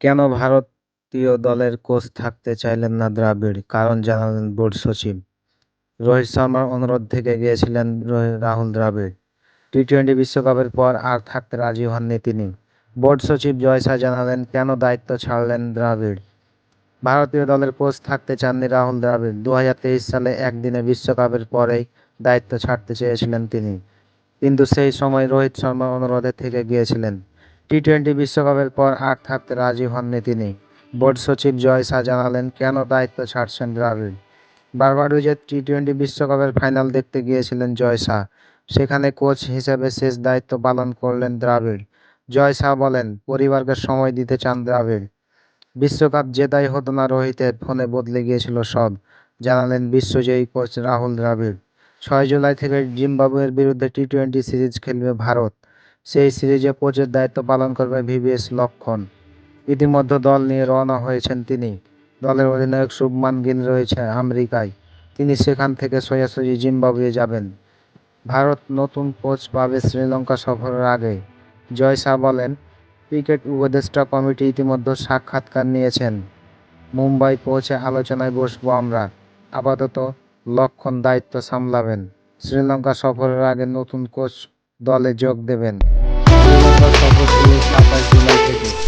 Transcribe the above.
কেন ভারতীয় দলের কোচ থাকতে চাইলেন না দ্রাবিড়? কারণ জানালেন বোর্ড সচিব। রোহিত শর্মার অনুরোধ থেকে গিয়েছিলেন রাহুল দ্রাবিড়। টি টোয়েন্টি বিশ্বকাপের পর আর থাকতে রাজি হননি তিনি। বোর্ড সচিব জয় শাহ জানালেন, কেন দায়িত্ব ছাড়লেন দ্রাবিড়? ভারতীয় দলের কোচ থাকতে চাননি রাহুল দ্রাবিড়। দু হাজার তেইশ সালে একদিনে বিশ্বকাপের পরেই দায়িত্ব ছাড়তে চেয়েছিলেন তিনি। কিন্তু সেই সময় রোহিত শর্মা অনুরোধে থেকে গিয়েছিলেন। টি টোয়েন্টি বিশ্বকাপের পর আর থাকতে রাজি হননি তিনি। বোর্ড সচিব জয় শাহ জানালেন, কেন দায়িত্ব ছাড়ছেন দ্রাবিড় বার্বাডোজের টি টোয়েন্টি বিশ্বকাপের ফাইনাল দেখতে গিয়েছিলেন জয় শাহ। সেখানে কোচ হিসেবে শেষ দায়িত্ব পালন করলেন দ্রাবিড়। জয় শাহ বলেন, পরিবারকে সময় দিতে চান দ্রাবিড়। বিশ্বকাপ জেতাই হতো না, রোহিতের ফোনে বদলে গিয়েছিল সব। জানালেন বিশ্বজয়ী কোচ রাহুল দ্রাবিড়। ছয় জুলাই থেকে জিম্বাবুয়ের বিরুদ্ধে টি টোয়েন্টি সিরিজ খেলবে ভারত। সেই সিরিজে কোচের দায়িত্ব পালন করবে ভিভিএস লক্ষণ। ইতিমধ্যে দল নিয়ে রওনা হয়েছেন তিনি। দলের অধিনায়ক শুভমান গিল রয়েছে আমেরিকায়। তিনি সেখান থেকে সোজাসুজি জিম্বাবুয়ে যাবেন। ভারত নতুন কোচ পাবে শ্রীলঙ্কা সফরের আগে। জয় শাহ বলেন, ক্রিকেট উপদেষ্টা কমিটি ইতিমধ্যে সাক্ষাৎকার নিয়েছেন। মুম্বাই পৌঁছে আলোচনায় বসব আমরা। আপাতত লক্ষণ দায়িত্ব সামলাবেন। শ্রীলঙ্কা সফরের আগে নতুন কোচ দলে যোগ দেবেন। শ্রীলঙ্কা সাতাশ জুলাই থেকে।